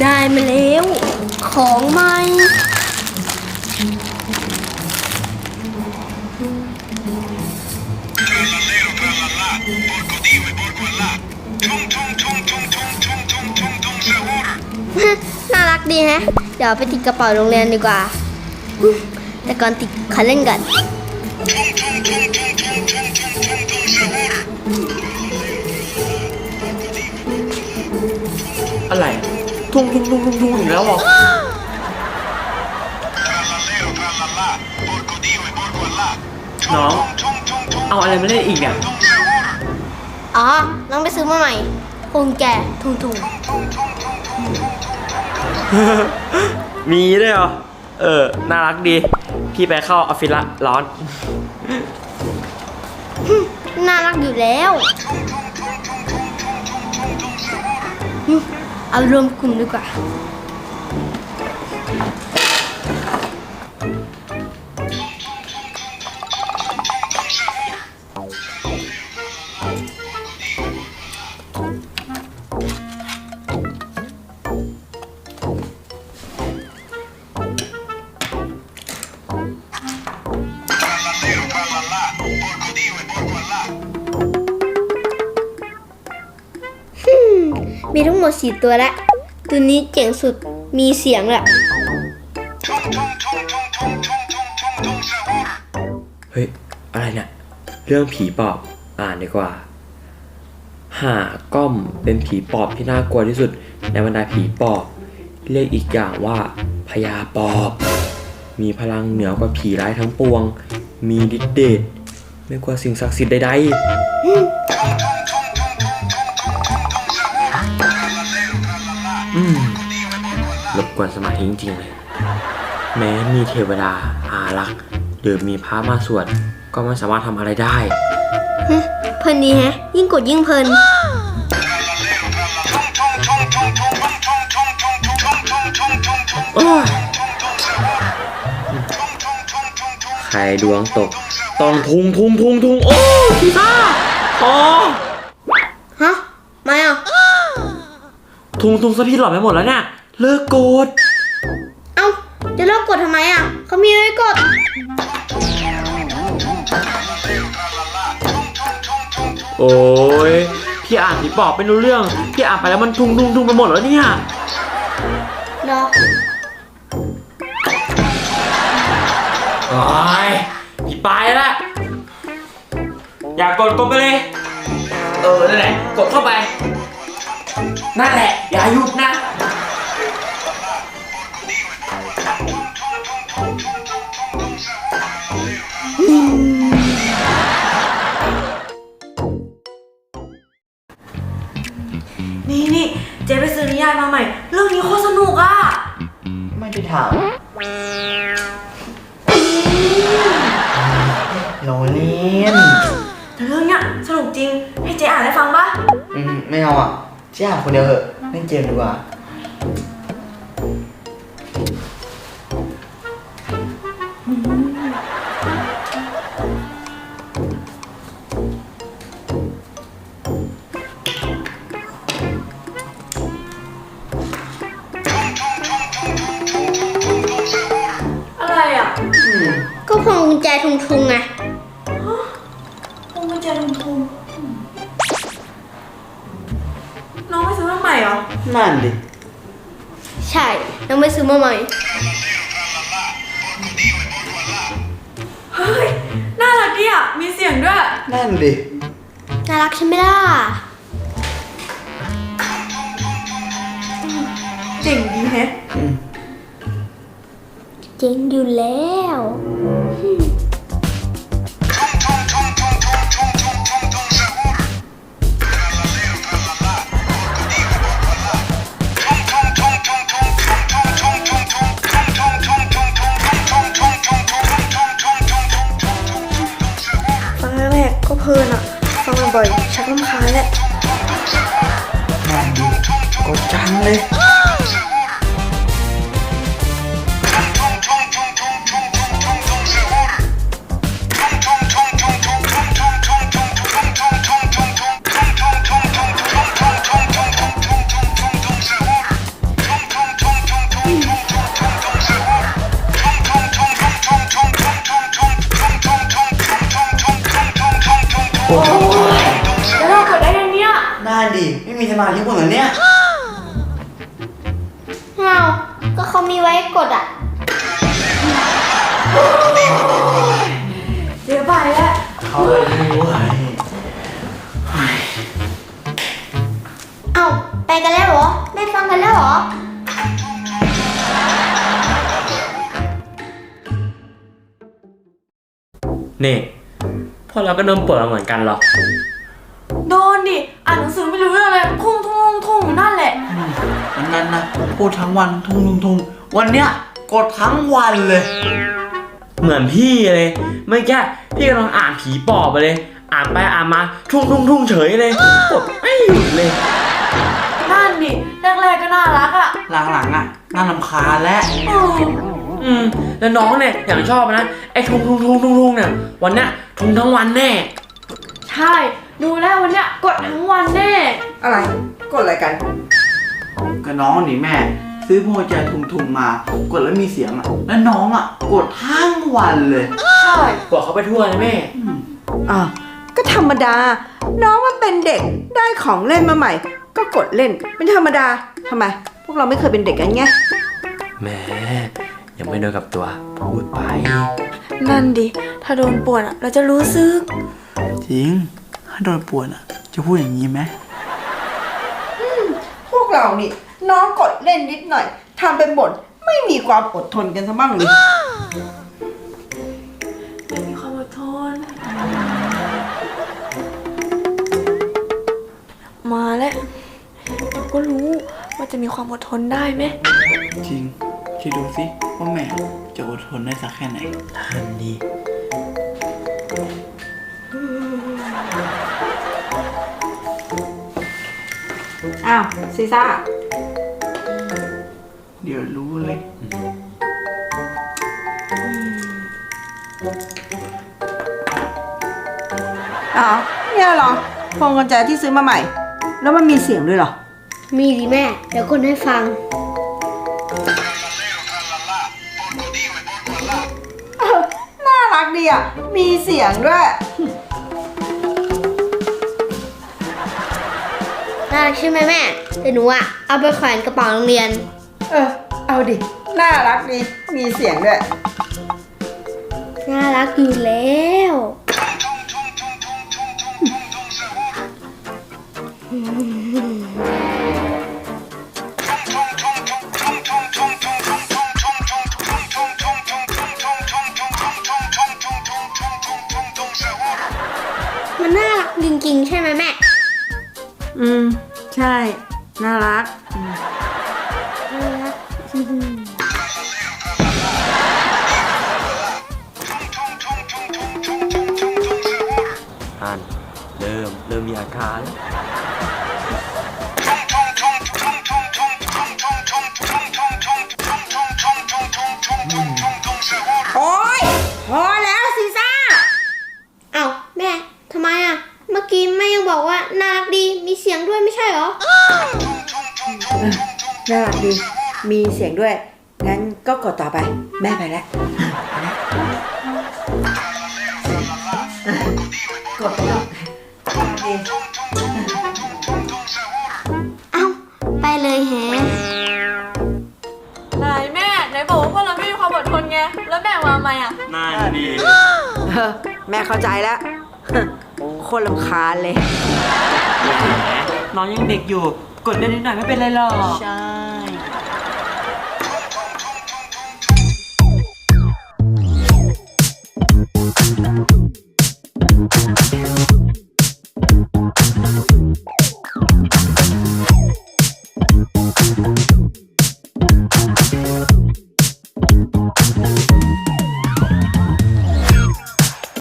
ได้มาแล้ว ของใหม่น่ารักดีแฮะ เดี๋ยวเอาไปติดกระเป๋าโรงเรียนดีกว่า แต่ก่อนติดคันเล่นกันอะไร ทุ่งทุ่งทุ่งทุ่งทุ่งอีกแล้วเหรอน้อง เอาอะไรมาเล่นอีกเนี่ยอ๋อ น้องไปซื้อมาใหม่คงแก่ทุ่งทุ่งมีด้วยเหรอ เออ น่ารักดี พี่ไปเข้าออฟฟิศละร้อน น่ารักอยู่แล้ว เอารวมกลุ่มดีกว่า Thank you. มีทั้งหมดสี่ตัวล้วตัวนี้เจ๋งสุดมีเสียงแหละเฮ้ย อะไรเนี่ยเรื่องผีปอบอ่านดีกว่าหาก้อมเป็นผีปอบที่น่ากลัวที่สุด ในบรรดาผีปอบ เรียกอีกอย่างว่าพญาปอบ มีพลังเหนือกว่าผีร้ายทั้งปวง มีฤทธิ์เดชไม่กลัวสิ่งศักดิ์สิทธิ์ใดๆ กวนสมาธิจริงๆเลยแม้มีเทวดาอารักษ์หรือมีพระมาสวดก็ไม่สามารถทำอะไรได้เพลินดีแฮะ ยิ่งกดยิ่งเพลิน โอ้ยใครดวงตก ต้องทุงทุงทุงทุงโอ้พี่บ้าอ๋อฮะ ไม่อะ ทุงทุงสะพี่หลอดไปหมดแล้วเนี่ย เลิกโกรธเอ้า จะเลิกกดทำไมอะ เขามีไว้กด โอ้ยพี่อ่านผีปอบไม่รู้เรื่อง พี่อ่านไปแล้วมันทุงทุงทุงไปหมดแล้วเนี่ยเนาะโอ้ยพี่ไปละอยากกดกดไปเลย เออ นั่นแหละ กดเข้าไป นั่นแหละ อย่าหยุดนะ โรเลียนแต่เรื่องเนี้ยสนุกจริง ให้เจ๊อ่านให้ฟังปะอืมไม่เอาอะเจ๊หาคนเดียวเหอะเล่นเกมดีกว่า อ น้องไปซื้อมาใหม่เหรอ นั่นดิ ใช่น้องไปซื้อมาใหม่ เฮ้ย น่ารักดีอะ มีเสียงด้วย นั่นดิ น่ารักใช่ไหมล่ะ เจ๋งดีแฮะอืมเจ๋งอยู่แล้ว บ่อยชักลำคาญแหละงานดีกดจังเลย我。 ฟสมาธิพวกเหรอเนี่ยเงาก็เขามีไว้กดอะเจ๊ไปแล้วเขาเลยไม่ไหวเอ้าไปกันแล้วเหรอไม่ฟังกันแล้วเหรอนี่พวกเราก็โดนปวดมาเหมือนกันหรอกโดนดิ อ่านหนังสือไม่รู้เรื่องเลยทุ่งทุ่งทุ่งอยู่นั่นแหละ วันนั้นนะพูดทั้งวันทุ่งทุ่งทุ่งวันเนี้ยกดทั้งวันเลย เหมือนพี่เลยเมื่อกี้พี่กำลังอ่านผีปอบไปเลย อ่านไปอ่านมาทุ่งทุ่งทุ่งเฉยเลยกดไม่หยุดเลย นั่นดิ แรกๆก็น่ารักอะหลังๆอะน่ารำคาญแล้ว เอออืมแล้วน้องเนี่ยอย่างชอบนะไอ้ทุ่งทุ่งทุ่งทุ่งทุ่งเนี่ยวันเนี้ยทุ่งทั้งวันแน่ ใช่ ดูแล้ววันเนี้ยกดทั้งวันแน่ อะไร กดอะไรกันก็น้องนี่แม่ ซื้อพวงกุญแจทุงทุงๆมา กดแล้วมีเสียงอะ แล้วน้องอะ กดทั้งวันเลยใช่บอกเขาไปทั่วเลยแม่อ่าวก็ธรรมดา น้องมันเป็นเด็กได้ของเล่นมาใหม่ ก็กดเล่นเป็นธรรมดาทำไม พวกเราไม่เคยเป็นเด็กกันไงแหมยังไม่โดนกับตัว พูดไป นั่นดิ ถ้าโดนปวดอะเราจะรู้สึก จริง ถ้าโดนปวดอะ จะพูดอย่างนี้ไหมพวกเรานี่ น้องกดเล่นนิดหน่อยทำเป็นบ่นไม่มีความอดทนกันซะบ้างเลยไม่มีความอดทน มาแล้วเราก็รู้ว่าจะมีความอดทนได้ไหม จริง คิดดูสิว่าแม่จะอดทนได้สักแค่ไหนทันดี อ้าวซีซ่า เดี๋ยวรู้เลย อ้าวเนี่ยเหรอพวงกุญแจที่ซื้อมาใหม่ แล้วมันมีเสียงด้วยเหรอ มีดิแม่ เดี๋ยวกดให้ฟังเออน่ารักดีอะ มีเสียงด้วย น่ารักใช่ไหมแม่แต่หนูอะเอาไปแขวนกระเป๋าโรงเรียน เออ เอาดิ น่ารักดี มีเสียงด้วย น่ารักอยู่แล้วมันน่ารักจริงๆใช่ไหมแม่ อืม ใช่ น่ารักน่ารักอ่านเริ่มเริ่มมีอาการ น่ารักดี มีเสียงด้วย งั้นก็กดต่อไป แม่ไปแล้ว กดไปแล้วดีเอ้าไปเลยแฮะนายแม่ไหนบอกว่าพวกเราไม่มีความอดทนไง แล้วแบ่งมาไหมอะ นั่นดีเออแม่เข้าใจแล้ว โคนลำคาญเลย น้องยังเด็กอยู่ กดเล่นนิดหน่อยไม่เป็นไรหรอก ใช่